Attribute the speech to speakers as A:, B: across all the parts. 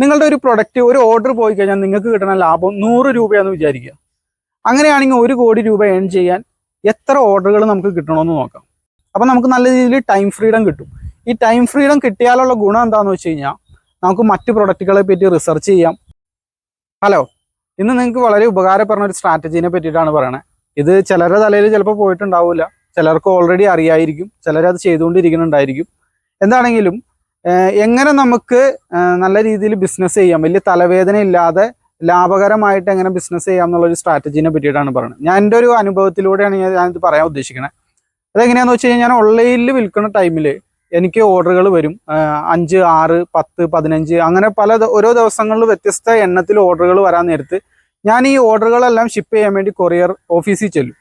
A: നിങ്ങളുടെ ഒരു പ്രൊഡക്റ്റ് ഒരു ഓർഡർ പോയി കഴിഞ്ഞാൽ നിങ്ങൾക്ക് കിട്ടുന്ന ലാഭം നൂറ് രൂപയാണെന്ന് വിചാരിക്കുക. അങ്ങനെയാണെങ്കിൽ ഒരു കോടി രൂപ ഏൺ ചെയ്യാൻ എത്ര ഓർഡറുകൾ നമുക്ക് കിട്ടണമെന്ന് നോക്കാം. അപ്പം നമുക്ക് നല്ല രീതിയിൽ ടൈം ഫ്രീഡം കിട്ടും. ഈ ടൈം ഫ്രീഡം കിട്ടിയാലുള്ള ഗുണം എന്താണെന്ന് വെച്ച് കഴിഞ്ഞാൽ നമുക്ക് മറ്റ് പ്രൊഡക്റ്റുകളെ പറ്റി റിസർച്ച് ചെയ്യാം. ഹലോ ഇന്ന് നിങ്ങൾക്ക് വളരെ ഉപകാരപ്പെടുന്ന ഒരു സ്ട്രാറ്റജീനെ പറ്റിയിട്ടാണ് പറയണത് ഇത് ചിലരുടെ തലയിൽ ചിലപ്പോൾ പോയിട്ടുണ്ടാവില്ല ചിലർക്ക് ഓൾറെഡി അറിയായിരിക്കും. ചിലരത് ചെയ്തുകൊണ്ടിരിക്കുന്നുണ്ടായിരിക്കും. എന്താണെങ്കിലും എങ്ങനെ നമുക്ക് നല്ല രീതിയിൽ ബിസിനസ് ചെയ്യാം? വലിയ തലവേദന ഇല്ലാതെ ലാഭകരമായിട്ട് എങ്ങനെ ബിസിനസ് ചെയ്യാം എന്നുള്ള ഒരു സ്ട്രാറ്റജീനെ പറ്റിയിട്ടാണ് പറയുന്നത് ഞാൻ എന്റെ ഒരു അനുഭവത്തിലൂടെയാണ് ഞാൻ ഞാനിത് പറയാൻ ഉദ്ദേശിക്കുന്നത് അതെങ്ങനെയാണെന്ന് വെച്ച് കഴിഞ്ഞാൽ ഞാൻ ഓൺലൈനിൽ വിൽക്കുന്ന ടൈമിൽ എനിക്ക് ഓർഡറുകൾ വരും. അഞ്ച് ആറ് പത്ത് പതിനഞ്ച് അങ്ങനെ പല ഓരോ ദിവസങ്ങളിൽ വ്യത്യസ്ത എണ്ണത്തിൽ ഓർഡറുകൾ വരാൻ നേരത്ത് ഞാൻ ഈ ഓർഡറുകളെല്ലാം ഷിപ്പ് ചെയ്യാൻ വേണ്ടി കൊറിയർ ഓഫീസിൽ ചെല്ലും.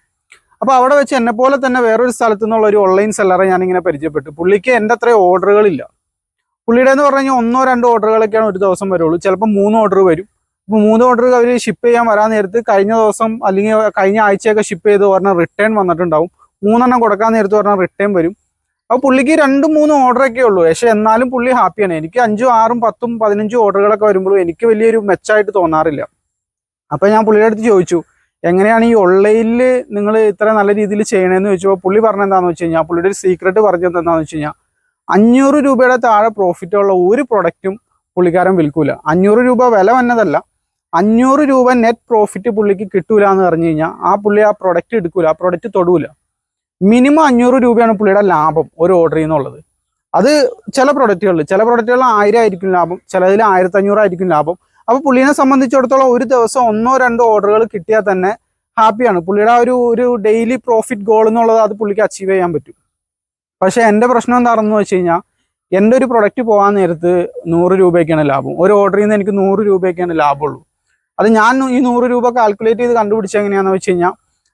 A: അപ്പോൾ അവിടെ വെച്ച് എന്നെ പോലെ തന്നെ വേറൊരു സ്ഥലത്തു നിന്നുള്ള ഒരു ഓൺലൈൻ സെല്ലറെ ഞാനിങ്ങനെ പരിചയപ്പെട്ടു. പുള്ളിക്ക് എന്റെ അത്രയും ഓർഡറുകളില്ല പുള്ളിയുടെ എന്ന് പറഞ്ഞു കഴിഞ്ഞാൽ ഒന്നോ രണ്ടോ ഓർഡറുകളൊക്കെയാണ് ഒരു ദിവസം വരുള്ളൂ. ചിലപ്പോൾ മൂന്ന് ഓർഡർ വരും. ഇപ്പോൾ മൂന്ന് ഓർഡർ അവർ ഷിപ്പ് ചെയ്യാൻ വരാൻ നേരത്ത് കഴിഞ്ഞ ദിവസം അല്ലെങ്കിൽ കഴിഞ്ഞ ആഴ്ചയൊക്കെ ഷിപ്പ് ചെയ്ത് പറഞ്ഞാൽ റിട്ടേൺ വന്നിട്ടുണ്ടാവും. മൂന്നെണ്ണം കൊടുക്കാൻ നേരത്ത് പറഞ്ഞാൽ റിട്ടേൺ വരും. അപ്പോൾ പുള്ളിക്ക് രണ്ടും മൂന്നും ഓർഡറൊക്കെ ഉള്ളൂ. പക്ഷെ എന്നാലും പുള്ളി ഹാപ്പിയാണ്. എനിക്ക് അഞ്ചും ആറും പത്തും പതിനഞ്ചും ഓർഡറുകളൊക്കെ വരുമ്പോഴും എനിക്ക് വലിയൊരു മെച്ചമായിട്ട് തോന്നാറില്ല. അപ്പോൾ ഞാൻ പുള്ളിയുടെ അടുത്ത് ചോദിച്ചു എങ്ങനെയാണ് ഈ ഓൺലൈനിൽ നിങ്ങൾ ഇത്ര നല്ല രീതിയിൽ ചെയ്യണമെന്ന് ചോദിച്ചപ്പോൾ പുള്ളി പറഞ്ഞെന്താണെന്ന് വെച്ച് കഴിഞ്ഞാൽ പുള്ളിയുടെ ഒരു സീക്രട്ട് പറഞ്ഞത് എന്താണെന്ന് വെച്ച് കഴിഞ്ഞാൽ അഞ്ഞൂറ് രൂപയുടെ താഴെ പ്രോഫിറ്റ് ഉള്ള ഒരു പ്രൊഡക്റ്റും പുള്ളിക്കാരൻ വിൽക്കൂല. അഞ്ഞൂറ് രൂപ വില വന്നതല്ല. അഞ്ഞൂറ് രൂപ നെറ്റ് പ്രോഫിറ്റ് പുള്ളിക്ക് കിട്ടൂല എന്ന് പറഞ്ഞു കഴിഞ്ഞാൽ ആ പുള്ളി ആ പ്രൊഡക്റ്റ് എടുക്കൂല ആ പ്രൊഡക്റ്റ് തൊടൂല. മിനിമം അഞ്ഞൂറ് രൂപയാണ് പുള്ളിയുടെ ലാഭം ഒരു ഓർഡർ നിന്നുള്ളത്. അത് ചില പ്രൊഡക്റ്റുകളിൽ ചില പ്രൊഡക്റ്റുകളിൽ ആയിരം ആയിരിക്കും ലാഭം ചിലതിൽ ആയിരത്തി അഞ്ഞൂറായിരിക്കും ലാഭം. അപ്പോൾ പുള്ളിനെ സംബന്ധിച്ചിടത്തോളം ഒരു ദിവസം ഒന്നോ രണ്ടോ ഓർഡറുകൾ കിട്ടിയാൽ തന്നെ ഹാപ്പിയാണ് പുള്ളിയുടെ ഒരു ഒരു ഡെയിലി പ്രോഫിറ്റ് ഗോൾ എന്നുള്ളത് അത് പുള്ളിക്ക് അച്ചീവ് ചെയ്യാൻ പറ്റും. പക്ഷേ എന്റെ പ്രശ്നം എന്താണെന്ന് വെച്ച് കഴിഞ്ഞാൽ എന്റെ ഒരു പ്രൊഡക്റ്റ് പോകാൻ നേരത്ത് നൂറ് രൂപയൊക്കെയാണ് ലാഭം. ഒരു ഓർഡറിൽ നിന്ന് എനിക്ക് നൂറ് രൂപയൊക്കെയാണ് ലാഭമുള്ളൂ. അത് ഞാൻ ഈ നൂറ് രൂപ കാൽക്കുലേറ്റ് ചെയ്ത് കണ്ടുപിടിച്ച എങ്ങനെയാണെന്ന് വെച്ച് കഴിഞ്ഞാൽ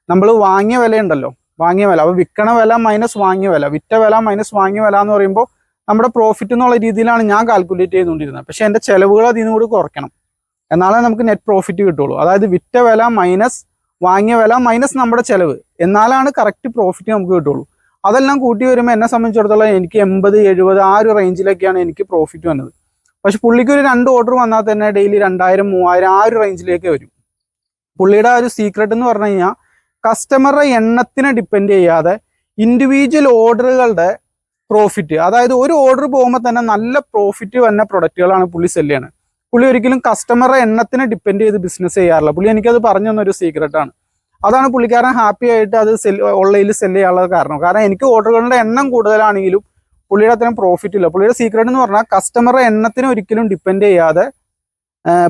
A: നമ്മൾ വാങ്ങിയ വിലയുണ്ടല്ലോ വാങ്ങിയ വില. അപ്പോൾ വിൽക്കണ വില മൈനസ് വാങ്ങിയ വില. വിറ്റ വില മൈനസ് വാങ്ങിയ വില എന്ന് പറയുമ്പോൾ നമ്മുടെ പ്രോഫിറ്റ് എന്നുള്ള രീതിയിലാണ് ഞാൻ കാൽക്കുലേറ്റ് ചെയ്തുകൊണ്ടിരുന്നത്. പക്ഷേ എന്റെ ചിലവുകൾ അതിൽ കൂടി കുറയ്ക്കണം. എന്നാലേ നമുക്ക് നെറ്റ് പ്രോഫിറ്റ് കിട്ടുള്ളൂ അതായത് വിറ്റ വില മൈനസ് വാങ്ങിയ വില മൈനസ് നമ്മുടെ ചിലവ്. എന്നാലാണ് കറക്റ്റ് പ്രോഫിറ്റ് നമുക്ക് കിട്ടുള്ളൂ അതെല്ലാം കൂട്ടി വരുമ്പോൾ എന്നെ സംബന്ധിച്ചിടത്തോളം എനിക്ക് എൺപത് എഴുപത് ആ ഒരു റേഞ്ചിലൊക്കെയാണ് എനിക്ക് പ്രോഫിറ്റ് വന്നത്. പക്ഷെ പുള്ളിക്ക് ഒരു രണ്ട് ഓർഡർ വന്നാൽ തന്നെ ഡെയിലി രണ്ടായിരം മൂവായിരം ആ ഒരു റേഞ്ചിലേക്ക് വരും. പുള്ളിയുടെ ആ ഒരു സീക്രട്ട് എന്ന് പറഞ്ഞു കഴിഞ്ഞാൽ കസ്റ്റമറുടെ എണ്ണത്തിനെ ഡിപ്പെൻഡ് ചെയ്യാതെ ഇൻഡിവിജ്വൽ ഓർഡറുകളുടെ പ്രോഫിറ്റ് അതായത് ഒരു ഓർഡർ പോകുമ്പോൾ തന്നെ നല്ല പ്രോഫിറ്റ് വന്ന പ്രൊഡക്റ്റുകളാണ് പുള്ളി സെല്ല് ചെയ്യണത് പുള്ളി ഒരിക്കലും കസ്റ്റമറുടെ എണ്ണത്തിനെ ഡിപ്പെൻഡ് ചെയ്ത് ബിസിനസ് ചെയ്യാറില്ല. പുള്ളി എനിക്കത് പറഞ്ഞു തന്നൊരു സീക്രട്ടാണ് അതാണ് പുള്ളിക്കാരൻ ഹാപ്പി ആയിട്ട് അത് സെൽ ഓൺലൈനിൽ സെൽ ചെയ്യാനുള്ള കാരണം. കാരണം എനിക്ക് ഓർഡറുകളുടെ എണ്ണം കൂടുതലാണെങ്കിലും പുള്ളിയുടെ അത്രയും പ്രോഫിറ്റ് ഇല്ല. പുള്ളിയുടെ സീക്രട്ട് എന്ന് പറഞ്ഞാൽ കസ്റ്റമറുടെ എണ്ണത്തിന് ഒരിക്കലും ഡിപ്പെൻഡ് ചെയ്യാതെ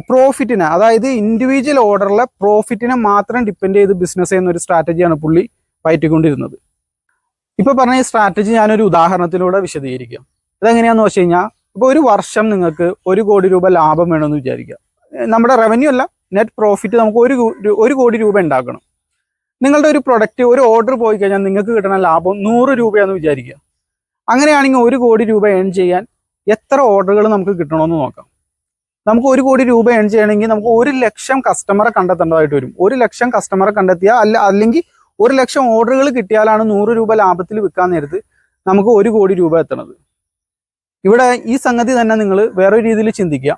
A: പ്രോഫിറ്റിനെ അതായത് ഇൻഡിവിജ്വൽ ഓർഡറിലെ പ്രോഫിറ്റിനെ മാത്രം ഡിപ്പെൻഡ് ചെയ്ത് ബിസിനസ് ചെയ്യുന്ന ഒരു സ്ട്രാറ്റജിയാണ് പുള്ളി പയറ്റിക്കൊണ്ടിരുന്നത്. ഇപ്പൊ പറഞ്ഞ ഈ സ്ട്രാറ്റജി ഞാനൊരു ഉദാഹരണത്തിലൂടെ വിശദീകരിക്കാം. ഇതെങ്ങനെയാന്ന് വെച്ച് കഴിഞ്ഞാൽ ഇപ്പോൾ ഒരു വർഷം നിങ്ങൾക്ക് ഒരു കോടി രൂപ ലാഭം വേണമെന്ന് വിചാരിക്കുക. നമ്മുടെ റവന്യൂ അല്ല നെറ്റ് പ്രോഫിറ്റ് നമുക്ക് ഒരു ഒരു കോടി രൂപ ഉണ്ടാക്കണം നിങ്ങളുടെ ഒരു പ്രൊഡക്റ്റ് ഒരു ഓർഡർ പോയി കഴിഞ്ഞാൽ നിങ്ങൾക്ക് കിട്ടുന്ന ലാഭം നൂറ് രൂപയാണെന്ന് വിചാരിക്കുക. അങ്ങനെയാണെങ്കിൽ ഒരു കോടി രൂപ ഏൺ ചെയ്യാൻ എത്ര ഓർഡറുകൾ നമുക്ക് കിട്ടണമെന്ന് നോക്കാം. നമുക്ക് ഒരു കോടി രൂപ ഏൺ ചെയ്യണമെങ്കിൽ നമുക്ക് ഒരു ലക്ഷം കസ്റ്റമറെ കണ്ടെത്തേണ്ടതായിട്ട് വരും. ഒരു ലക്ഷം കസ്റ്റമറെ കണ്ടെത്തിയാൽ അല്ല അല്ലെങ്കിൽ ഒരു ലക്ഷം ഓർഡറുകൾ കിട്ടിയാലാണ് നൂറ് രൂപ ലാഭത്തിൽ വിൽക്കാൻ നേരത്ത് നമുക്ക് ഒരു കോടി രൂപ എത്തണത്. ഇവിടെ ഈ സംഗതി തന്നെ നിങ്ങൾ വേറൊരു രീതിയിൽ ചിന്തിക്കുക.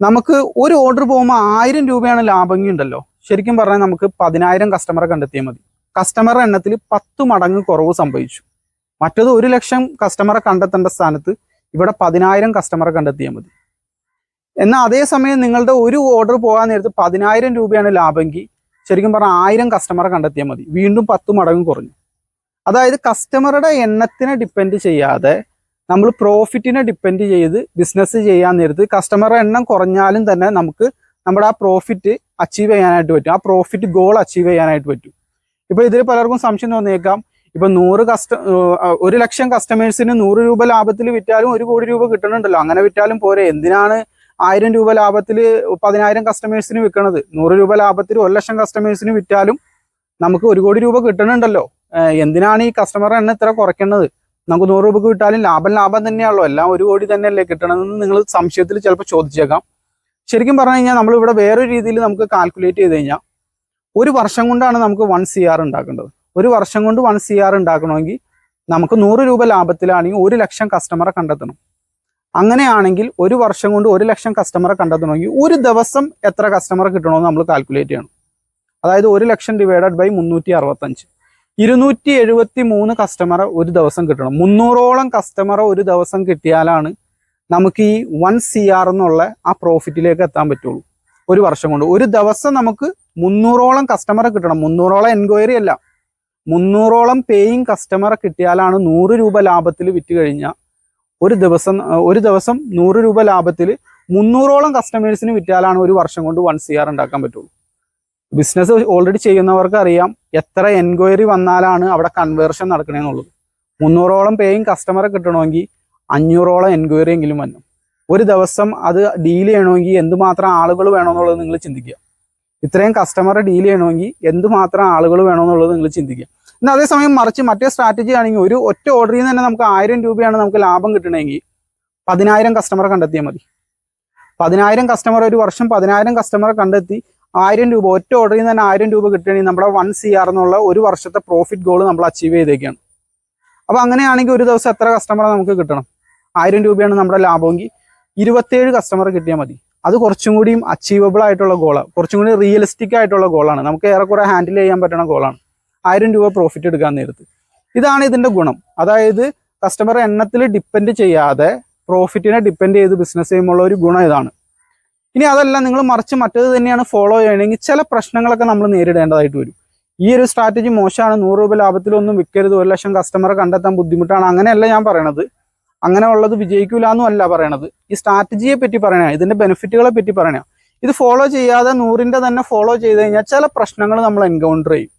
A: നമുക്ക് ഒരു ഓർഡർ പോകുമ്പോൾ ആയിരം രൂപയാണ് ലാഭമെങ്കിൽ ഉണ്ടല്ലോ. ശരിക്കും പറഞ്ഞാൽ നമുക്ക് പതിനായിരം കസ്റ്റമറെ കണ്ടെത്തിയാൽ മതി. കസ്റ്റമർ എണ്ണത്തിൽ പത്ത് മടങ്ങ് കുറവ് സംഭവിച്ചു. മറ്റത് ഒരു ലക്ഷം കസ്റ്റമറെ കണ്ടെത്തേണ്ട സ്ഥാനത്ത് ഇവിടെ പതിനായിരം കസ്റ്റമറെ കണ്ടെത്തിയാൽ മതി. എന്നാൽ അതേസമയം നിങ്ങളുടെ ഒരു ഓർഡർ പോകാൻ നേരത്ത് പതിനായിരം രൂപയാണ് ലാഭമെങ്കിൽ ശരിക്കും പറഞ്ഞാൽ ആയിരം കസ്റ്റമറെ കണ്ടെത്തിയാൽ മതി. വീണ്ടും പത്ത് മടങ്ങ് കുറഞ്ഞു. അതായത് കസ്റ്റമറുടെ എണ്ണത്തിനെ ഡിപ്പെൻഡ് ചെയ്യാതെ നമ്മൾ പ്രോഫിറ്റിനെ ഡിപ്പെൻഡ് ചെയ്ത് ബിസിനസ് ചെയ്യാൻ നേരത്ത് കസ്റ്റമറുടെ എണ്ണം കുറഞ്ഞാലും തന്നെ നമുക്ക് നമ്മുടെ ആ പ്രോഫിറ്റ് അച്ചീവ് ചെയ്യാനായിട്ട് പറ്റും. ആ പ്രോഫിറ്റ് ഗോൾ അച്ചീവ് ചെയ്യാനായിട്ട് പറ്റും. ഇപ്പോൾ ഇതിൽ പലർക്കും സംശയം തോന്നിയേക്കാം. ഇപ്പൊ നൂറ് കസ്റ്റ ഒരു ലക്ഷം കസ്റ്റമേഴ്സിന് നൂറ് രൂപ ലാഭത്തിൽ വിറ്റാലും ഒരു കോടി രൂപ കിട്ടണുണ്ടല്ലോ. അങ്ങനെ വിറ്റാലും പോരെ. എന്തിനാണ് ആയിരം രൂപ ലാഭത്തിൽ പതിനായിരം കസ്റ്റമേഴ്സിന് വിൽക്കണത് നൂറ് രൂപ ലാഭത്തിൽ ഒരു ലക്ഷം കസ്റ്റമേഴ്സിന് വിറ്റാലും നമുക്ക് ഒരു കോടി രൂപ കിട്ടണുണ്ടല്ലോ. എന്തിനാണ് ഈ കസ്റ്റമറുടെ എണ്ണം ഇത്ര കുറയ്ക്കേണ്ടത് നമുക്ക് നൂറ് രൂപക്ക് വിട്ടാലും ലാഭം ലാഭം തന്നെയാണല്ലോ. എല്ലാം ഒരു കോടി തന്നെയല്ലേ കിട്ടണമെന്ന് നിങ്ങൾ സംശയത്തിൽ ചിലപ്പോൾ ചോദിച്ചേക്കാം. ശരിക്കും പറഞ്ഞു കഴിഞ്ഞാൽ നമ്മൾ ഇവിടെ വേറൊരു രീതിയിൽ നമുക്ക് കാൽക്കുലേറ്റ് ചെയ്ത് കഴിഞ്ഞാൽ ഒരു വർഷം കൊണ്ടാണ് നമുക്ക് വൺ സി ആർ ഉണ്ടാക്കേണ്ടത്. ഒരു വർഷം കൊണ്ട് വൺ സി ആർ ഉണ്ടാക്കണമെങ്കിൽ നമുക്ക് നൂറ് രൂപ ലാഭത്തിലാണെങ്കിൽ ഒരു ലക്ഷം കസ്റ്റമറെ കണ്ടെത്തണം. അങ്ങനെയാണെങ്കിൽ ഒരു വർഷം കൊണ്ട് ഒരു ലക്ഷം കസ്റ്റമറെ കണ്ടെത്തണമെങ്കിൽ ഒരു ദിവസം എത്ര കസ്റ്റമറെ കിട്ടണമെന്ന് നമ്മൾ കാൽക്കുലേറ്റ് ചെയ്യണം. അതായത് ഒരു ലക്ഷം ഡിവൈഡഡ് ബൈ മുന്നൂറ്റി അറുപത്തഞ്ച് ഇരുന്നൂറ്റി എഴുപത്തി മൂന്ന് കസ്റ്റമറെ ഒരു ദിവസം കിട്ടണം. മുന്നൂറോളം കസ്റ്റമറെ ഒരു ദിവസം കിട്ടിയാലാണ് നമുക്ക് ഈ വൺ സി ആർ എന്നുള്ള ആ പ്രോഫിറ്റിലേക്ക് എത്താൻ പറ്റുള്ളൂ. ഒരു വർഷം കൊണ്ട്. ഒരു ദിവസം നമുക്ക് മുന്നൂറോളം കസ്റ്റമറെ കിട്ടണം. മുന്നൂറോളം എൻക്വയറി അല്ല. മുന്നൂറോളം പേയിങ് കസ്റ്റമറെ കിട്ടിയാലാണ് നൂറ് രൂപ ലാഭത്തിൽ വിറ്റ് കഴിഞ്ഞാൽ ഒരു ദിവസം ഒരു ദിവസം നൂറ് രൂപ ലാഭത്തിൽ മുന്നൂറോളം കസ്റ്റമേഴ്സിന് വിറ്റാലാണ് ഒരു വർഷം കൊണ്ട് വൺ സി ആർ ഉണ്ടാക്കാൻ പറ്റുള്ളൂ. ബിസിനസ് ഓൾറെഡി ചെയ്യുന്നവർക്ക് അറിയാം എത്ര എൻക്വയറി വന്നാലാണ് അവിടെ കൺവേർഷൻ നടക്കണമെന്നുള്ളത് മുന്നൂറോളം പേയിങ് കസ്റ്റമറെ കിട്ടണമെങ്കിൽ അഞ്ഞൂറോളം എൻക്വയറി എങ്കിലും വന്നു. ഒരു ദിവസം അത് ഡീൽ ചെയ്യണമെങ്കിൽ എന്തുമാത്രം ആളുകൾ വേണമെന്നുള്ളത് നിങ്ങൾ ചിന്തിക്കുക. ഇത്രയും കസ്റ്റമർ ഡീൽ ചെയ്യണമെങ്കിൽ എന്തുമാത്രം ആളുകൾ വേണമെന്നുള്ളത് നിങ്ങൾ ചിന്തിക്കുക. എന്നാൽ അതേസമയം മറിച്ച് മറ്റേ സ്ട്രാറ്റജി ആണെങ്കിൽ ഒരു ഒറ്റ ഓർഡറിൽ നിന്ന് തന്നെ നമുക്ക് ആയിരം രൂപയാണ് നമുക്ക് ലാഭം കിട്ടണമെങ്കിൽ പതിനായിരം കസ്റ്റമറെ കണ്ടെത്തിയാൽ മതി. പതിനായിരം കസ്റ്റമർ ഒരു വർഷം പതിനായിരം കസ്റ്റമറെ കണ്ടെത്തി ആയിരം രൂപ ഒറ്റ ഓർഡറിൽ നിന്ന് തന്നെ ആയിരം രൂപ കിട്ടുകയാണെങ്കിൽ നമ്മുടെ വൺ സി ആർ എന്നുള്ള ഒരു വർഷത്തെ പ്രോഫിറ്റ് ഗോൾ നമ്മൾ അച്ചീവ് ചെയ്തേക്കാണ്. അപ്പോൾ അങ്ങനെയാണെങ്കിൽ ഒരു ദിവസം എത്ര കസ്റ്റമറെ നമുക്ക് കിട്ടണം? ആയിരം രൂപയാണ് നമ്മുടെ ലാഭമെങ്കിൽ ഇരുപത്തേഴ് കസ്റ്റമർ കിട്ടിയാൽ മതി. അത് കുറച്ചും കൂടിയും അച്ചീവബിൾ ആയിട്ടുള്ള ഗോളാണ് കുറച്ചും കൂടി റിയലിസ്റ്റിക് ആയിട്ടുള്ള ഗോളാണ് നമുക്ക് ഏറെക്കുറെ ഹാൻഡിൽ ചെയ്യാൻ പറ്റുന്ന ഗോളാണ് ആയിരം രൂപ പ്രോഫിറ്റ് എടുക്കാൻ നേരത്ത്. ഇതാണ് ഇതിന്റെ ഗുണം. അതായത് കസ്റ്റമർ എണ്ണത്തിൽ ഡിപ്പെൻഡ് ചെയ്യാതെ പ്രോഫിറ്റിനെ ഡിപ്പെൻഡ് ചെയ്ത് ബിസിനസ് ചെയ്യുമ്പോൾ ഒരു ഗുണം ഇതാണ്. ഇനി അതല്ല നിങ്ങൾ മറിച്ച് മറ്റേത് തന്നെയാണ് ഫോളോ ചെയ്യണമെങ്കിൽ ചില പ്രശ്നങ്ങളൊക്കെ നമ്മൾ നേരിടേണ്ടതായിട്ട് വരും. ഈ ഒരു സ്ട്രാറ്റജി മോശമാണ്. നൂറ് രൂപ ലാഭത്തിലൊന്നും വിൽക്കരുത്. ഒരു ലക്ഷം കസ്റ്റമറെ കണ്ടെത്താൻ ബുദ്ധിമുട്ടാണ്. അങ്ങനെയല്ല ഞാൻ പറയണത്. അങ്ങനെ ഉള്ളത് വിജയിക്കൂല അല്ല പറയണത്. ഈ സ്ട്രാറ്റജിയെ പറ്റി പറയണ ഇതിന്റെ ബെനിഫിറ്റുകളെ പറ്റി പറയണ ഇത് ഫോളോ ചെയ്യാതെ നൂറിന്റെ തന്നെ ഫോളോ ചെയ്ത് കഴിഞ്ഞാൽ ചില പ്രശ്നങ്ങൾ നമ്മൾ എൻകൗണ്ടർ ചെയ്യും.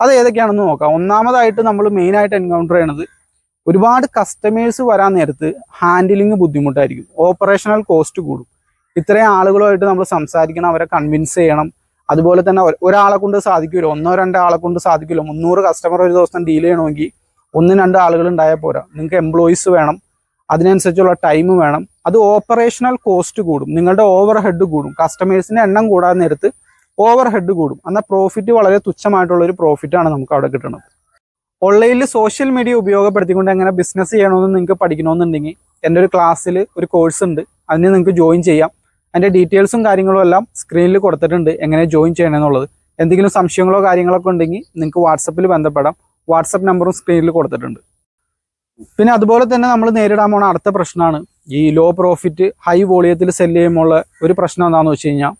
A: അത് ഏതൊക്കെയാണെന്ന് നോക്കാം. ഒന്നാമതായിട്ട് നമ്മൾ മെയിൻ ആയിട്ട് എൻകൗണ്ടർ ചെയ്യണത് ഒരുപാട് കസ്റ്റമേഴ്സ് വരാൻ നേരത്ത് ഹാൻഡിലിംഗ് ബുദ്ധിമുട്ടായിരിക്കും. ഓപ്പറേഷണൽ കോസ്റ്റ് കൂടും. ഇത്രയും ആളുകളുമായിട്ട് നമ്മൾ സംസാരിക്കണം അവരെ കൺവിൻസ് ചെയ്യണം. അതുപോലെ തന്നെ ഒരാളെ കൊണ്ട് സാധിക്കില്ല ഒന്നോ രണ്ടോ ആളെ കൊണ്ട് സാധിക്കില്ല മുന്നൂറ് കസ്റ്റമർ ഒരു ദിവസം ഡീൽ ചെയ്യണമെങ്കിൽ ഒന്നും രണ്ട് ആളുകൾ ഉണ്ടായാൽ പോരാ. നിങ്ങൾക്ക് എംപ്ലോയീസ് വേണം. അതിനനുസരിച്ചുള്ള ടൈം വേണം. അത് ഓപ്പറേഷണൽ കോസ്റ്റ് കൂടും. നിങ്ങളുടെ ഓവർ ഹെഡ് കൂടും. കസ്റ്റമേഴ്സിന്റെ എണ്ണം കൂടാൻ നേരത്ത് ഓവർ ഹെഡ് കൂടും. എന്നാൽ പ്രോഫിറ്റ് വളരെ തുച്ഛമായിട്ടുള്ള ഒരു പ്രോഫിറ്റാണ് നമുക്ക് അവിടെ കിട്ടുന്നത് ഓൺലൈനിൽ സോഷ്യൽ മീഡിയ ഉപയോഗപ്പെടുത്തിക്കൊണ്ട് എങ്ങനെ ബിസിനസ് ചെയ്യണമെന്ന് നിങ്ങൾക്ക് പഠിക്കണമെന്നുണ്ടെങ്കിൽ എന്റെ ഒരു ക്ലാസ്സിൽ ഒരു കോഴ്സ് ഉണ്ട്. അതിന് നിങ്ങൾക്ക് ജോയിൻ ചെയ്യാം. അതിന്റെ ഡീറ്റെയിൽസും കാര്യങ്ങളും എല്ലാം സ്ക്രീനിൽ കൊടുത്തിട്ടുണ്ട് എങ്ങനെ ജോയിൻ ചെയ്യണമെന്നുള്ളത്. എന്തെങ്കിലും സംശയങ്ങളോ കാര്യങ്ങളൊക്കെ ഉണ്ടെങ്കിൽ നിങ്ങൾക്ക് വാട്സപ്പിൽ ബന്ധപ്പെടാം. വാട്സപ്പ് നമ്പറും സ്ക്രീനിൽ കൊടുത്തിട്ടുണ്ട്. പിന്നെ അതുപോലെ തന്നെ നമ്മൾ നേരിടാൻ പോണ അടുത്ത പ്രശ്നമാണ് ഈ ലോ പ്രോഫിറ്റ് ഹൈ വോളിയത്തിൽ സെൽ ചെയ്യുമ്പോൾ ഒരു പ്രശ്നം എന്താണെന്ന് വെച്ച് കഴിഞ്ഞാൽ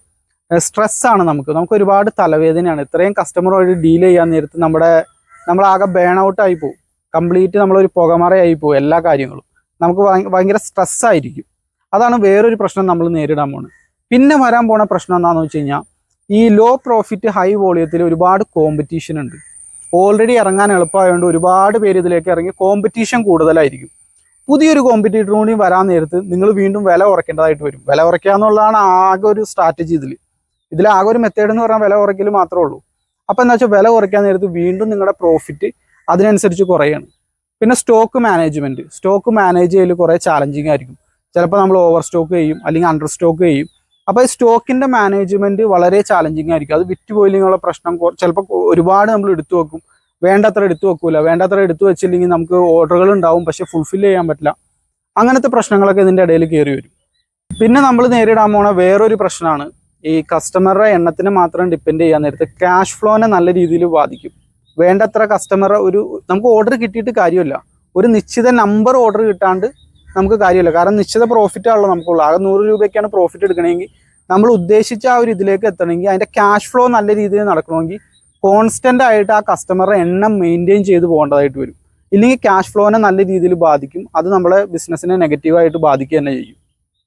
A: സ്ട്രെസ്സാണ് നമുക്ക്. നമുക്ക് ഒരുപാട് തലവേദനയാണ്. ഇത്രയും കസ്റ്റമറുമായിട്ട് ഡീൽ ചെയ്യാൻ നേരത്ത് നമ്മുടെ നമ്മളാകെ ബേൺ ഔട്ട് ആയി പോകും കംപ്ലീറ്റ് നമ്മളൊരു പുകമറയായി പോകും എല്ലാ കാര്യങ്ങളും. നമുക്ക് ഭയ- ഭയങ്കര സ്ട്രെസ്സായിരിക്കും അതാണ് വേറൊരു പ്രശ്നം നമ്മൾ നേരിടാൻ പോകുന്നത് പിന്നെ വരാൻ പോണ പ്രശ്നം എന്താണെന്ന് വെച്ച് കഴിഞ്ഞാൽ ഈ ലോ പ്രോഫിറ്റ് ഹൈ വോളിയത്തിൽ ഒരുപാട് കോമ്പറ്റീഷൻ ഉണ്ട്. ഓൾറെഡി ഇറങ്ങാൻ എളുപ്പമായതുകൊണ്ട് ഒരുപാട് പേര് ഇതിലേക്ക് ഇറങ്ങി കോമ്പറ്റീഷൻ കൂടുതലായിരിക്കും. പുതിയൊരു കോമ്പറ്റീറ്റർ കൂടി വരാൻ നേരത്ത് നിങ്ങൾ വീണ്ടും വില കുറയ്ക്കേണ്ടതായിട്ട് വരും. വില കുറയ്ക്കുക എന്നുള്ളതാണ് ആകെ ഒരു സ്ട്രാറ്റജി ഇതിൽ ഇതിൽ ആകെ ഒരു മെത്തേഡ് എന്ന് പറഞ്ഞാൽ വില കുറയ്ക്കൽ മാത്രമേ ഉള്ളൂ. അപ്പോൾ എന്താ വെച്ചാൽ വില കുറയ്ക്കാൻ നേരത്ത് വീണ്ടും നിങ്ങളുടെ പ്രോഫിറ്റ് അതിനനുസരിച്ച് കുറയാണ്. പിന്നെ സ്റ്റോക്ക് മാനേജ്മെന്റ് സ്റ്റോക്ക് മാനേജ് ചെയ്യൽ കുറേ ചാലഞ്ചിങ് ആയിരിക്കും. ചിലപ്പോൾ നമ്മൾ ഓവർ സ്റ്റോക്ക് ചെയ്യും അല്ലെങ്കിൽ അണ്ടർ സ്റ്റോക്ക് ചെയ്യും. അപ്പോൾ സ്റ്റോക്കിന്റെ മാനേജ്മെന്റ് വളരെ ചാലഞ്ചിങ് ആയിരിക്കും. അത് വിറ്റ് പോയില്ലെങ്കിലുള്ള പ്രശ്നം ചിലപ്പോൾ ഒരുപാട് നമ്മൾ എടുത്തു വെക്കും. വേണ്ടത്ര എടുത്തു വെക്കൂല. വേണ്ടത്ര എടുത്തു വെച്ചില്ലെങ്കിൽ നമുക്ക് ഓർഡറുകൾ ഉണ്ടാവും പക്ഷെ ഫുൾഫിൽ ചെയ്യാൻ പറ്റില്ല. അങ്ങനത്തെ പ്രശ്നങ്ങളൊക്കെ ഇതിന്റെ ഇടയിൽ കയറി വരും. പിന്നെ നമ്മൾ നേരിടാൻ പോണ വേറൊരു പ്രശ്നമാണ് ഈ കസ്റ്റമറുടെ എണ്ണത്തിന് മാത്രം ഡിപ്പെൻഡ് ചെയ്യാൻ നേരത്തെ ക്യാഷ് ഫ്ലോനെ നല്ല രീതിയിൽ ബാധിക്കും. വേണ്ടത്ര കസ്റ്റമറെ ഒരു നമുക്ക് ഓർഡർ കിട്ടിയിട്ട് കാര്യമില്ല. ഒരു നിശ്ചിത നമ്പർ ഓർഡർ കിട്ടാണ്ട് നമുക്ക് കാര്യമില്ല. കാരണം നിശ്ചിത പ്രോഫിറ്റ് ആണല്ലോ നമുക്കുള്ളൂ. ആകെ നൂറ് രൂപയ്ക്കാണ് പ്രോഫിറ്റ് എടുക്കണമെങ്കിൽ നമ്മൾ ഉദ്ദേശിച്ച ആ ഒരു ഇതിലേക്ക് എത്തണമെങ്കിൽ അതിന്റെ ക്യാഷ് ഫ്ലോ നല്ല രീതിയിൽ നടക്കണമെങ്കിൽ കോൺസ്റ്റന്റ് ആയിട്ട് ആ കസ്റ്റമറുടെ എണ്ണം മെയിന്റെയിൻ ചെയ്ത് പോകേണ്ടതായിട്ട് വരും. ഇല്ലെങ്കിൽ ക്യാഷ് ഫ്ലോനെ നല്ല രീതിയിൽ ബാധിക്കും. അത് നമ്മളെ ബിസിനസ്സിനെ നെഗറ്റീവായിട്ട് ബാധിക്കുക തന്നെ ചെയ്യും.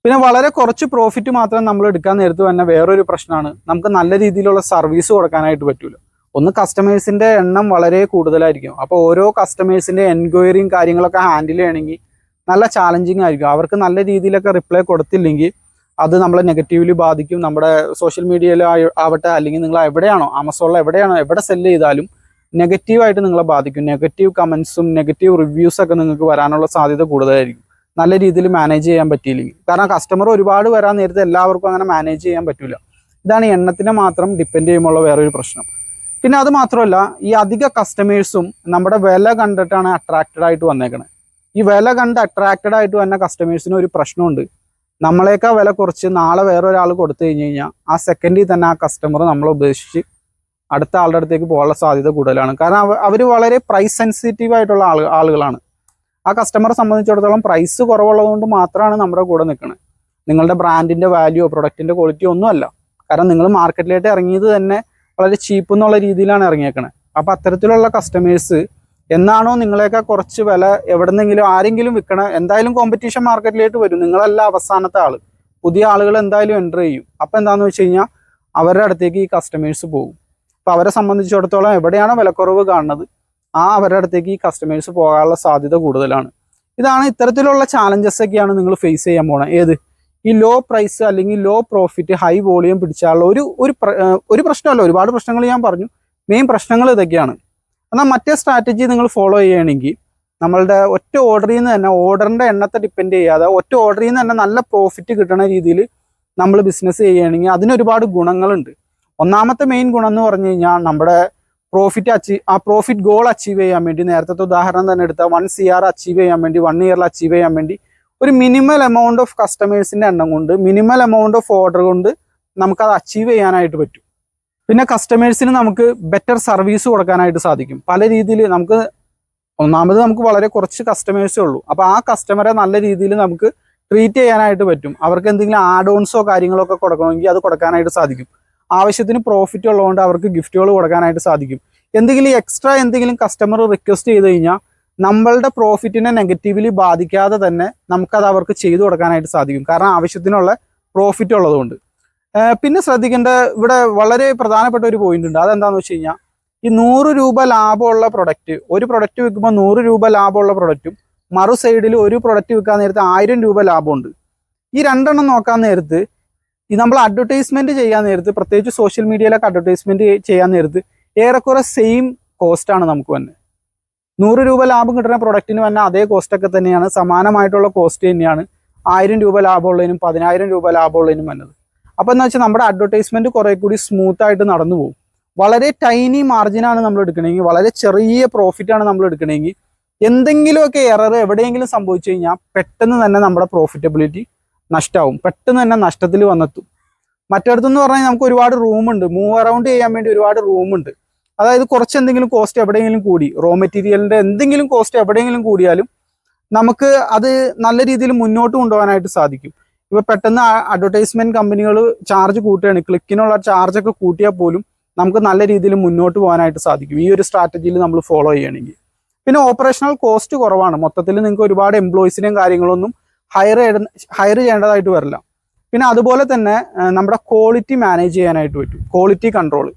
A: പിന്നെ വളരെ കുറച്ച് പ്രോഫിറ്റ് മാത്രം നമ്മൾ എടുക്കാൻ നേരത്ത് തന്നെ വേറൊരു പ്രശ്നമാണ്. നമുക്ക് നല്ല രീതിയിലുള്ള സർവീസ് കൊടുക്കാനായിട്ട് പറ്റില്ല ഒന്ന് കസ്റ്റമേഴ്സിന്റെ എണ്ണം വളരെ കൂടുതലായിരിക്കും. അപ്പോൾ ഓരോ കസ്റ്റമേഴ്സിന്റെ എൻക്വയറിയും കാര്യങ്ങളൊക്കെ ഹാൻഡിൽ ചെയ്യണമെങ്കിൽ നല്ല ചാലഞ്ചിങ് ആയിരിക്കും. അവർക്ക് നല്ല രീതിയിലൊക്കെ റിപ്ലൈ കൊടുത്തില്ലെങ്കിൽ അത് നമ്മളെ നെഗറ്റീവ്ലി ബാധിക്കും. നമ്മുടെ സോഷ്യൽ മീഡിയയിൽ ആവട്ടെ അല്ലെങ്കിൽ നിങ്ങൾ എവിടെയാണോ ആമസോണിൽ എവിടെയാണോ എവിടെ സെല്ല് ചെയ്താലും നെഗറ്റീവായിട്ട് നിങ്ങളെ ബാധിക്കും. നെഗറ്റീവ് കമൻസും നെഗറ്റീവ് റിവ്യൂസൊക്കെ നിങ്ങൾക്ക് വരാനുള്ള സാധ്യത കൂടുതലായിരിക്കും. നല്ല രീതിയിൽ മാനേജ് ചെയ്യാൻ പറ്റിയില്ലെങ്കിൽ. കാരണം കസ്റ്റമർ ഒരുപാട് വരാൻ നേരത്തെ എല്ലാവർക്കും അങ്ങനെ മാനേജ് ചെയ്യാൻ പറ്റില്ല ഇതാണ് എണ്ണത്തിനെ മാത്രം ഡിപ്പെൻഡ് ചെയ്യുമ്പോൾ വേറൊരു പ്രശ്നം. പിന്നെ അത് മാത്രമല്ല ഈ അധിക കസ്റ്റമേഴ്സും നമ്മുടെ വില കണ്ടിട്ടാണ് അട്രാക്റ്റഡ് ആയിട്ട് വന്നേക്കണത് ഈ വില കണ്ട് അട്രാക്റ്റഡ് ആയിട്ട് വന്ന കസ്റ്റമേഴ്സിന് ഒരു പ്രശ്നമുണ്ട്. നമ്മളേക്കാൾ വില കുറച്ച് നാളെ വേറെ ഒരാൾ കൊടുത്തു കഴിഞ്ഞ് കഴിഞ്ഞാൽ ആ സെക്കൻഡിൽ തന്നെ ആ കസ്റ്റമർ നമ്മളെ ഉപേക്ഷിച്ച് അടുത്ത ആളുടെ അടുത്തേക്ക് പോകാനുള്ള സാധ്യത കൂടുതലാണ്. കാരണം അവർ വളരെ പ്രൈസ് സെൻസിറ്റീവ് ആയിട്ടുള്ള ആൾ ആളുകളാണ്. ആ കസ്റ്റമറെ സംബന്ധിച്ചിടത്തോളം പ്രൈസ് കുറവുള്ളതുകൊണ്ട് മാത്രമാണ് നമ്മുടെ കൂടെ നിൽക്കുന്നത് നിങ്ങളുടെ ബ്രാൻഡിന്റെ വാല്യൂ പ്രൊഡക്റ്റിന്റെ ക്വാളിറ്റിയോ ഒന്നുമല്ല കാരണം നിങ്ങൾ മാർക്കറ്റിലേക്ക് ഇറങ്ങിയത് തന്നെ വളരെ ചീപ്പ് എന്നുള്ള രീതിയിലാണ് ഇറങ്ങിയേക്കുന്നത് അപ്പോൾ അത്തരത്തിലുള്ള കസ്റ്റമേഴ്സ് എന്നാണോ നിങ്ങളെയൊക്കെ കുറച്ച് വില എവിടെന്നെങ്കിലും ആരെങ്കിലും വിൽക്കണ? എന്തായാലും കോമ്പറ്റീഷൻ മാർക്കറ്റിലേക്ക് വരും. നിങ്ങളല്ല അവസാനത്തെ ആൾ പുതിയ ആളുകൾ എന്തായാലും എന്റർ ചെയ്യും. അപ്പോൾ എന്താണെന്ന് വെച്ച് കഴിഞ്ഞാൽ അവരുടെ അടുത്തേക്ക് ഈ കസ്റ്റമേഴ്സ് പോകും. അപ്പോൾ അവരെ സംബന്ധിച്ചിടത്തോളം എവിടെയാണോ വിലക്കുറവ് കാണുന്നത് ആ അവരുടെ അടുത്തേക്ക് ഈ കസ്റ്റമേഴ്സ് പോകാനുള്ള സാധ്യത കൂടുതലാണ്. ഇതാണ് ഇത്തരത്തിലുള്ള ചാലഞ്ചസ് ഒക്കെയാണ് നിങ്ങൾ ഫേസ് ചെയ്യാൻ പോണത് ഏത്? ഈ ലോ പ്രൈസ് അല്ലെങ്കിൽ ലോ പ്രോഫിറ്റ് ഹൈ വോളിയം പിടിച്ചാലുള്ള ഒരു ഒരു ഒരു പ്രശ്നമല്ല. ഒരുപാട് പ്രശ്നങ്ങൾ ഞാൻ പറഞ്ഞു. മെയിൻ പ്രശ്നങ്ങൾ ഇതൊക്കെയാണ്. എന്നാൽ മറ്റേ സ്ട്രാറ്റജി നിങ്ങൾ ഫോളോ ചെയ്യുകയാണെങ്കിൽ നമ്മളുടെ ഒറ്റ ഓർഡറിൽ നിന്ന് തന്നെ ഓർഡറിന്റെ എണ്ണത്തെ ഡിപ്പെൻഡ് ചെയ്യാതെ ഒറ്റ ഓർഡറിൽ നിന്ന് തന്നെ നല്ല പ്രോഫിറ്റ് കിട്ടുന്ന രീതിയിൽ നമ്മൾ ബിസിനസ് ചെയ്യുകയാണെങ്കിൽ അതിനൊരുപാട് ഗുണങ്ങളുണ്ട്. ഒന്നാമത്തെ മെയിൻ ഗുണം എന്ന് പറഞ്ഞു കഴിഞ്ഞാൽ നമ്മുടെ പ്രോഫിറ്റ് അച്ചീവ് ആ പ്രോഫിറ്റ് ഗോൾ അച്ചീവ് ചെയ്യാൻ വേണ്ടി നേരത്തെ ഉദാഹരണം തന്നെ എടുത്താൽ വൺ സി ആർ അച്ചീവ് ചെയ്യാൻ വേണ്ടി വൺ ഇയറിൽ അച്ചീവ് ചെയ്യാൻ വേണ്ടി ഒരു മിനിമൽ എമൗണ്ട് ഓഫ് കസ്റ്റമേഴ്സിന്റെ എണ്ണം കൊണ്ട് മിനിമൽ എമൗണ്ട് ഓഫ് ഓർഡർ കൊണ്ട് നമുക്കത് അച്ചീവ് ചെയ്യാനായിട്ട് പറ്റും. പിന്നെ കസ്റ്റമേഴ്സിന് നമുക്ക് ബെറ്റർ സർവീസ് കൊടുക്കാനായിട്ട് സാധിക്കും. പല രീതിയിൽ നമുക്ക് ഒന്നാമത് നമുക്ക് വളരെ കുറച്ച് കസ്റ്റമേഴ്സേ ഉള്ളൂ. അപ്പോൾ ആ കസ്റ്റമറെ നല്ല രീതിയിൽ നമുക്ക് ട്രീറ്റ് ചെയ്യാനായിട്ട് പറ്റും. അവർക്ക് എന്തെങ്കിലും ആഡ് ഓൺസോ കാര്യങ്ങളോ ഒക്കെ കൊടുക്കണമെങ്കിൽ അത് കൊടുക്കാനായിട്ട് സാധിക്കും. ആവശ്യത്തിന് പ്രോഫിറ്റ് ഉള്ളതുകൊണ്ട് അവർക്ക് ഗിഫ്റ്റുകൾ കൊടുക്കാനായിട്ട് സാധിക്കും. എന്തെങ്കിലും എക്സ്ട്രാ എന്തെങ്കിലും കസ്റ്റമർ റിക്വസ്റ്റ് ചെയ്ത് കഴിഞ്ഞാൽ നമ്മളുടെ പ്രോഫിറ്റിനെ നെഗറ്റീവ്ലി ബാധിക്കാതെ തന്നെ നമുക്കത് അവർക്ക് ചെയ്തു കൊടുക്കാനായിട്ട് സാധിക്കും. കാരണം ആവശ്യത്തിനുള്ള പ്രോഫിറ്റ് ഉള്ളതുകൊണ്ട്. പിന്നെ ശ്രദ്ധിക്കേണ്ട ഇവിടെ വളരെ പ്രധാനപ്പെട്ട ഒരു പോയിന്റ് ഉണ്ട്. അതെന്താണെന്ന് വെച്ച് കഴിഞ്ഞാൽ ഈ നൂറ് രൂപ ലാഭമുള്ള പ്രൊഡക്റ്റ് ഒരു പ്രൊഡക്റ്റ് വിൽക്കുമ്പോൾ നൂറ് രൂപ ലാഭമുള്ള പ്രൊഡക്റ്റും മറു സൈഡിൽ ഒരു പ്രൊഡക്റ്റ് വിൽക്കാൻ നേരത്ത് ആയിരം രൂപ ലാഭമുണ്ട്. ഈ രണ്ടെണ്ണം നോക്കാൻ നേരത്ത് ഈ നമ്മൾ അഡ്വർടൈസ്മെന്റ് ചെയ്യാൻ നേരത്ത് പ്രത്യേകിച്ച് സോഷ്യൽ മീഡിയയിലൊക്കെ അഡ്വർടൈസ്മെന്റ് ചെയ്യാൻ നേരത്ത് ഏറെക്കുറെ സെയിം കോസ്റ്റ് ആണ് നമുക്ക് തന്നെ നൂറ് രൂപ ലാഭം കിട്ടുന്ന പ്രൊഡക്റ്റിന് തന്നെ അതേ കോസ്റ്റ് ഒക്കെ തന്നെയാണ്. സമാനമായിട്ടുള്ള കോസ്റ്റ് തന്നെയാണ് ആയിരം രൂപ ലാഭമുള്ളതിനും പതിനായിരം രൂപ ലാഭമുള്ളതിനും വന്നത്. അപ്പോൾ എന്ന് വെച്ചാൽ നമ്മുടെ അഡ്വർടൈസ്മെന്റ് കുറെ കൂടി സ്മൂത്ത് ആയിട്ട് നടന്നു പോകും. വളരെ ടൈനി മാർജിനാണ് നമ്മൾ എടുക്കണമെങ്കിൽ വളരെ ചെറിയ പ്രോഫിറ്റ് ആണ് നമ്മൾ എടുക്കണമെങ്കിൽ എന്തെങ്കിലുമൊക്കെ എറർ എവിടെയെങ്കിലും സംഭവിച്ചു കഴിഞ്ഞാൽ പെട്ടെന്ന് തന്നെ നമ്മുടെ പ്രോഫിറ്റബിലിറ്റി നഷ്ടമാവും പെട്ടെന്ന് തന്നെ നഷ്ടത്തിൽ വന്നെത്തും. മറ്റിടത്തെന്ന് പറഞ്ഞാൽ നമുക്ക് ഒരുപാട് റൂമുണ്ട് മൂവ് അറൗണ്ട് ചെയ്യാൻ വേണ്ടി ഒരുപാട് റൂമുണ്ട് അതായത് കുറച്ച് എന്തെങ്കിലും കോസ്റ്റ് എവിടെയെങ്കിലും കൂടി റോ മെറ്റീരിയലിന്റെ എന്തെങ്കിലും കോസ്റ്റ് എവിടെയെങ്കിലും കൂടിയാലും നമുക്ക് അത് നല്ല രീതിയിൽ മുന്നോട്ട് കൊണ്ടുപോകാനായിട്ട് സാധിക്കും. ഇപ്പൊ പെട്ടെന്ന് അഡ്വർടൈസ്മെന്റ് കമ്പനികൾ ചാർജ് കൂട്ടുകയാണ്. ക്ലിക്കിനുള്ള ചാർജ് ഒക്കെ കൂട്ടിയാൽ പോലും നമുക്ക് നല്ല രീതിയിൽ മുന്നോട്ട് പോകാനായിട്ട് സാധിക്കും. ഈ ഒരു സ്ട്രാറ്റജിയിൽ നമ്മൾ ഫോളോ ചെയ്യണമെങ്കിൽ പിന്നെ ഓപ്പറേഷണൽ കോസ്റ്റ് കുറവാണ്. മൊത്തത്തിൽ നിങ്ങൾക്ക് ഒരുപാട് എംപ്ലോയിസിനെയും കാര്യങ്ങളൊന്നും ഹയർ ഹയർ ചെയ്യേണ്ടതായിട്ട് വരില്ല. പിന്നെ അതുപോലെ തന്നെ നമ്മുടെ ക്വാളിറ്റി മാനേജ് ചെയ്യാനായിട്ട് പറ്റും. ക്വാളിറ്റി കൺട്രോൾ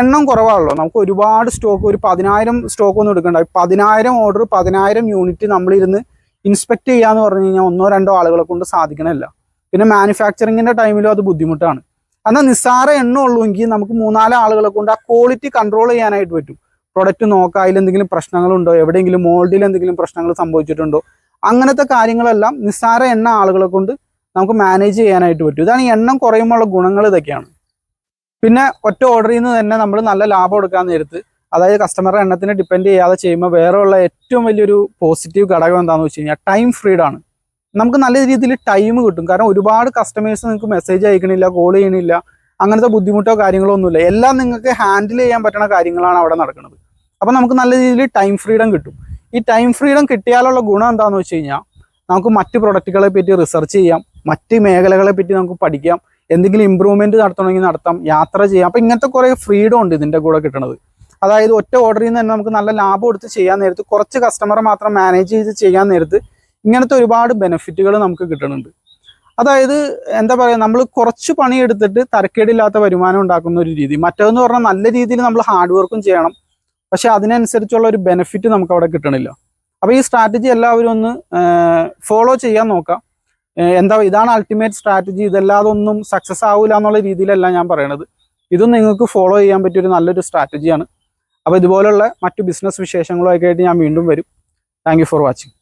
A: എണ്ണം കുറവാണല്ലോ. നമുക്ക് ഒരുപാട് സ്റ്റോക്ക് ഒരു പതിനായിരം സ്റ്റോക്ക് ഒന്നും എടുക്കണ്ട. പതിനായിരം ഓർഡർ പതിനായിരം യൂണിറ്റ് നമ്മളിരുന്ന് ഇൻസ്പെക്ട് ചെയ്യാന്ന് പറഞ്ഞു കഴിഞ്ഞാൽ ഒന്നോ രണ്ടോ ആളുകളെ കൊണ്ട് സാധിക്കണമല്ല പിന്നെ മാനുഫാക്ചറിങ്ങിന്റെ ടൈമിലും അത് ബുദ്ധിമുട്ടാണ്. എന്നാൽ നിസ്സാര എണ്ണ ഉള്ളുവെങ്കിൽ നമുക്ക് മൂന്നാൽ ആളുകളെ കൊണ്ട് ആ ക്വാളിറ്റി കൺട്രോൾ ചെയ്യാനായിട്ട് പറ്റും. പ്രൊഡക്റ്റ് നോക്കാം അതിലെന്തെങ്കിലും പ്രശ്നങ്ങളുണ്ടോ എവിടെയെങ്കിലും മോൾഡിൽ എന്തെങ്കിലും പ്രശ്നങ്ങൾ സംഭവിച്ചിട്ടുണ്ടോ? അങ്ങനത്തെ കാര്യങ്ങളെല്ലാം നിസ്സാര എണ്ണ ആളുകളെ കൊണ്ട് നമുക്ക് മാനേജ് ചെയ്യാനായിട്ട് പറ്റും. ഇതാണ് എണ്ണം കുറയുമ്പോഴുള്ള ഗുണങ്ങൾ ഇതൊക്കെയാണ്. പിന്നെ ഒറ്റ ഓർഡറിൽ നിന്ന് തന്നെ നമ്മൾ നല്ല ലാഭം എടുക്കാൻ നേരത്ത് അതായത് കസ്റ്റമറുടെ എണ്ണത്തിനെ ഡിപ്പെൻഡ് ചെയ്യാതെ ചെയ്യുമ്പോൾ വേറെ ഉള്ള ഏറ്റവും വലിയൊരു പോസിറ്റീവ് ഘടകം എന്താണെന്ന് വെച്ച് കഴിഞ്ഞാൽ ടൈം ഫ്രീഡം ആണ്. നമുക്ക് നല്ല രീതിയിൽ ടൈം കിട്ടും. കാരണം ഒരുപാട് കസ്റ്റമേഴ്സ് നിങ്ങൾക്ക് മെസ്സേജ് അയക്കണില്ല കോൾ ചെയ്യണില്ല അങ്ങനത്തെ ബുദ്ധിമുട്ടോ കാര്യങ്ങളോ ഒന്നുമില്ല. എല്ലാം നിങ്ങൾക്ക് ഹാൻഡിൽ ചെയ്യാൻ പറ്റുന്ന കാര്യങ്ങളാണ് അവിടെ നടക്കുന്നത് അപ്പം നമുക്ക് നല്ല രീതിയിൽ ടൈം ഫ്രീഡം കിട്ടും. ഈ ടൈം ഫ്രീഡം കിട്ടിയാലുള്ള ഗുണം എന്താണെന്ന് വെച്ച് കഴിഞ്ഞാൽ നമുക്ക് മറ്റ് പ്രൊഡക്റ്റുകളെ പറ്റി റിസർച്ച് ചെയ്യാം മറ്റ് മേഖലകളെ പറ്റി നമുക്ക് പഠിക്കാം എന്തെങ്കിലും ഇമ്പ്രൂവ്മെന്റ് നടത്തണമെങ്കിൽ നടത്താം യാത്ര ചെയ്യാം. അപ്പം ഇങ്ങനത്തെ കുറേ ഫ്രീഡം ഉണ്ട് ഇതിന്റെ കൂടെ കിട്ടണത്. അതായത് ഒറ്റ ഓർഡറിൽ നിന്ന് തന്നെ നമുക്ക് നല്ല ലാഭം എടുത്ത് ചെയ്യാൻ നേരത്ത് കുറച്ച് കസ്റ്റമറെ മാത്രം മാനേജ് ചെയ്ത് ചെയ്യാൻ നേരത്ത് ഇങ്ങനത്തെ ഒരുപാട് ബെനിഫിറ്റുകൾ നമുക്ക് കിട്ടുന്നുണ്ട് അതായത് എന്താ പറയുക നമ്മൾ കുറച്ച് പണിയെടുത്തിട്ട് തരക്കേടില്ലാത്ത വരുമാനം ഉണ്ടാക്കുന്ന ഒരു രീതി. മറ്റേതെന്ന് പറഞ്ഞാൽ നല്ല രീതിയിൽ നമ്മൾ ഹാർഡ് വർക്കും ചെയ്യണം. പക്ഷെ അതിനനുസരിച്ചുള്ള ഒരു ബെനിഫിറ്റ് നമുക്ക് അവിടെ കിട്ടണില്ല. അപ്പോൾ ഈ സ്ട്രാറ്റജി എല്ലാവരും ഒന്ന് ഫോളോ ചെയ്യാൻ നോക്കാം. എന്താ ഇതാണ് അൾട്ടിമേറ്റ് സ്ട്രാറ്റജി ഇതല്ലാതെ ഒന്നും സക്സസ് ആവില്ല എന്നുള്ള രീതിയിലല്ല ഞാൻ പറയണത്. ഇതും നിങ്ങൾക്ക് ഫോളോ ചെയ്യാൻ പറ്റിയ ഒരു നല്ലൊരു സ്ട്രാറ്റജിയാണ് അപ്പോൾ ഇതുപോലുള്ള മറ്റു ബിസിനസ് വിശേഷങ്ങളുമൊക്കെ ആയിട്ട് ഞാൻ വീണ്ടും വരും. Thank for watching